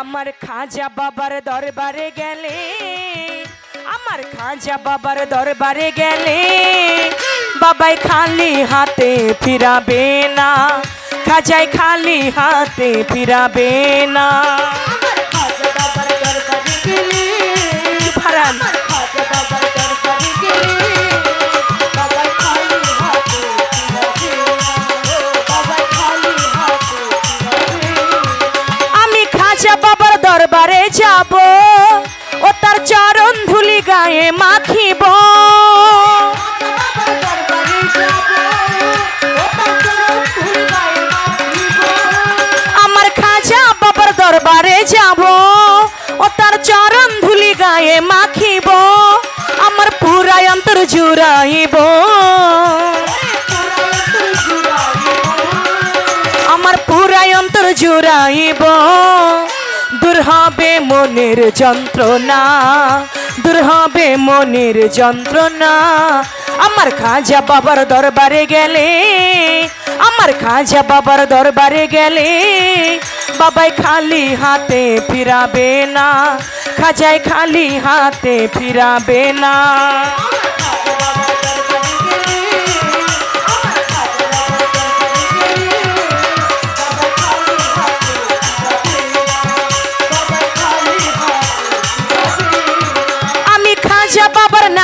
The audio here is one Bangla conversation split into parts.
আমার খাজা বাবার দরবারে গেলে, আমার খাজা বাবার দরবারে গেলে, বাবাই খালি হাতে ফিরাবে না, খাজাই খালি হাতে ফিরাবে না। তার চরণ ধুলি গায়ে মাখিব। আমার খাজা বাবার দরবারে যাব, ও তার চরণ ধুলি গায়ে মাখিব। আমার পুরাই অন্তর জুড়াইব। আমার পুরাই অন্তর জুড়াইব। দূর হবে মনের যন্ত্রণা, দূর হবে মনের যন্ত্রণা। আমার খাজা বাবার দরবারে গেলে, আমার খাজা বাবার দরবারে গেলে বাবাই খালি হাতে ফিরাবে না, খাজাই খালি হাতে ফিরাবে না।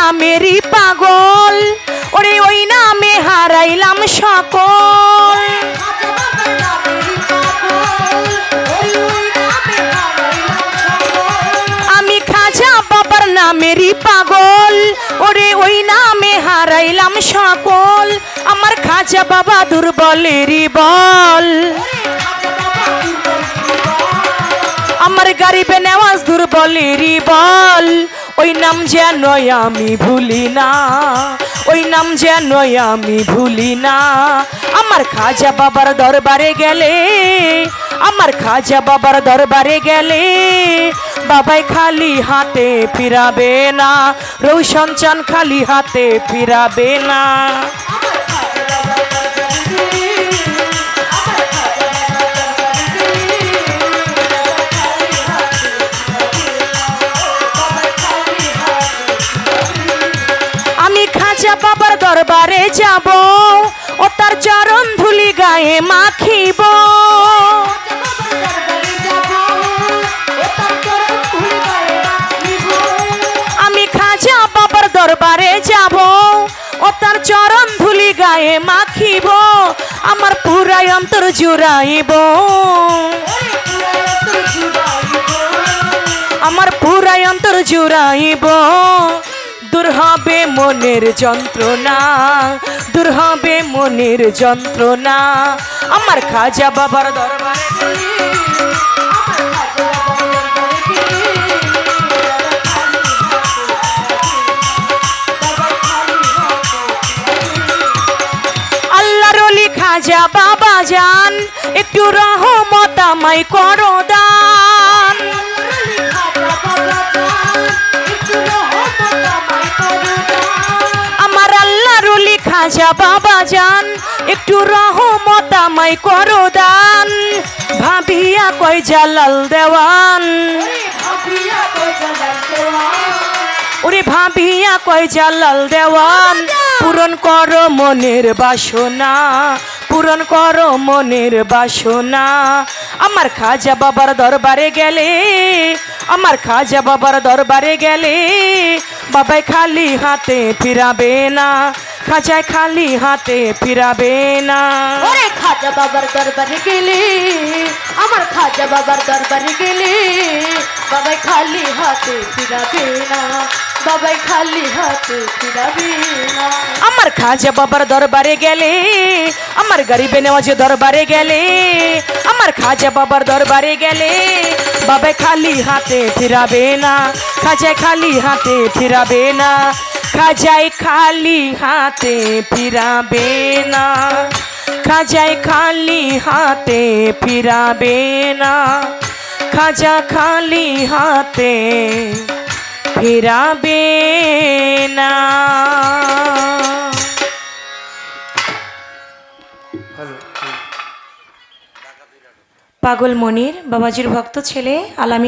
নামেরই পাগল। ওরে ওই নামে হারাইলাম সকল। আমি খাজা বাবার নামেরই পাগল। ওরে ওই নামে হারাইলাম সকল। আমার খাজা বাবা দুর্বলেরই বল। আমার গারিবে নেওয়াজ দুর্বলেরই বল। ওই নাম যেন আমি ভুলি না, ওই নাম যেন আমি ভুলি না। আমার খাজা বাবার দরবারে গেলে, আমার খাজা বাবার দরবারে গেলে, বাবাই খালি হাতে ফিরাবে না, রৌশন চান খালি হাতে ফিরাবে না। যাব ও তার চরণ ধুলি গায়ে মাখিব। আমি খাজা বাবার দরবারে যাব ও তার চরণ ধুলি গায়ে মাখিব। আমার পুরাই অন্তর জুড়াইব। আমার পুরাই অন্তর জুড়াইব। হবে মনের যন্ত্রণা, দূর হবে মনের যন্ত্রণা। আমার খাজা বাবার দরবারে আল্লাহ রলি খাজা বাবা যান, একটু রহমত আমায় করো দান। রলি খাজা বাবা যান একটু রহমত করো দান। ভাবিয়া কই জালাল দেওয়ান। ওরে ভাবিয়া কই জালাল দেওয়ান। পূরণ করো মনের বাসনা, পূরণ করো মনের বাসনা। আমার খাজা বাবার দরবারে গেলে, আমার খাজা বাবার দরবারে গেলে, বাবাই খালি হাতে ফিরাবে না। খাজায় খালি হাতে ফিরাবে না। ওরে খাজা বাবার দরবারে গেলে আমার খাজা বাবার দরবারে গেলে বাবাই খালি হাতে ফিরাবে না বাবাই খালি হাতে ফিরাবে না। আমার খাজা বাবার দরবারে গেলে আমার গরিবে নেওয়াজে দরবারে গেলে আমার খাজা বাবার দরবারে গেলে বাবা খালি হাতে ফিরাবে না খাজায় খালি হাতে ফিরাবে না। খাজায় খালি হাতে ফিরাবে না। খাজায় খালি হাতে ফিরাবে না। খাজা খালি হাতে ফিরাবে না। পাগল মনির, বাবাজির ভক্ত ছেলে আলামি